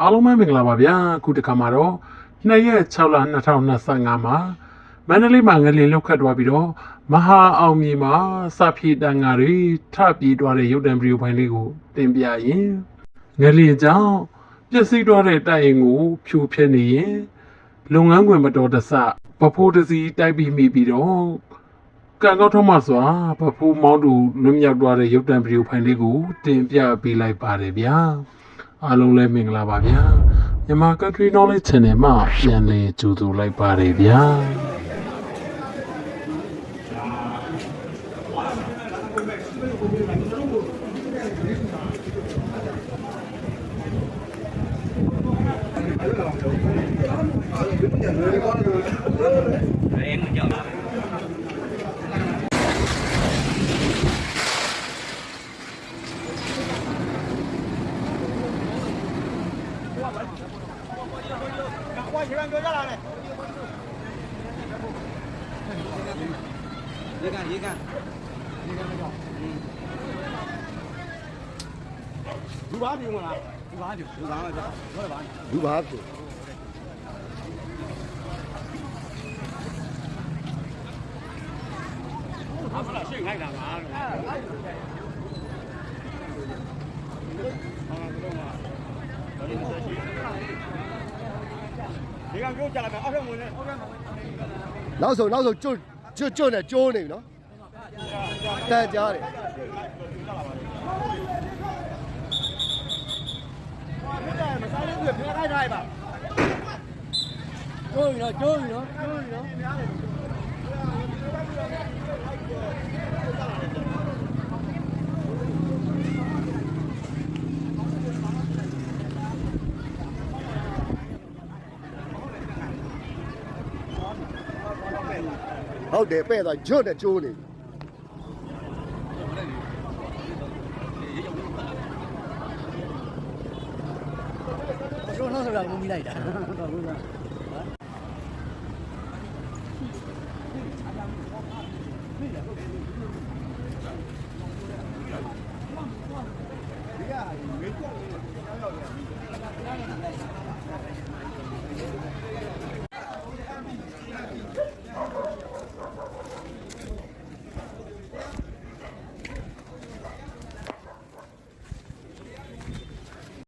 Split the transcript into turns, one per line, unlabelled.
အားလုံးပဲမင်္ဂလာပါဗျာအခုတစ်ခါမှာတော့2ရက်6လ2025မှာမန္တလေးမှာငလင်လောက်ခတ်သွားပြီးတော့မဟာအောင်မြေမှာစဖြည့်တန်ဃာတွေထပြေးသွားတဲ့ရုပ်တံဗီဒီယိုဖိုင်လေးကိုတင်ပြရင်ငလင်ကြောင့်ပျက်စီးသွားတဲ့တိုက်ရင်ကိုဖြိုဖျက်နေရင်လုပ်ငန်းခွင်မတော်တဆပဖိုးတစ်စီးတိုက်ပြီးမိပြီးတော့ကံကောက်ထုံးမှစွာပဖိုးမောင်းတူလွတ်မြောက်သွားတဲ့ရုပ်တံဗီဒီယိုဖိုင်လေးကိုတင်ပြပေးလိုက်ပါတယ်ဗျာ အားလုံးလည်းမင်္ဂလာပါဗျာမြန်မာ Country Knowledge Channel မှာပြန်လည်ကြိုဆိုလိုက်ပါတယ်ဗျာ
ရေကန်ရေကန်
လူပါပြုံမလား
ဒီပါပြုဒီပါပဲပြောတော့ပါ
လူပါပြုံ
ဟာဖလားရှင်းခိုင်းတာပါ ဒီကပြောကြလာမယ်အောက်ထပ်ဝင်နေအောက်ထပ်
နောက်ဆုံးနောက်ဆုံးကျွတ်ကျွတ်ကျွတ်နဲ့ကျိုးနေပြီနော်တန်ကြားတယ်
မစားလေးတွေဖျက်ခိုင်းထားပါကျိုးပြီနော်ကျိုးပြီနော်ကျိုးပြီနော်
ဟုတ်တယ်ပဲ့သွားကျွတ်နဲ့ကျိုးနေပြီ
ကျိုးနှောက်ဆိုတာမမိလိုက်တာ
ဟ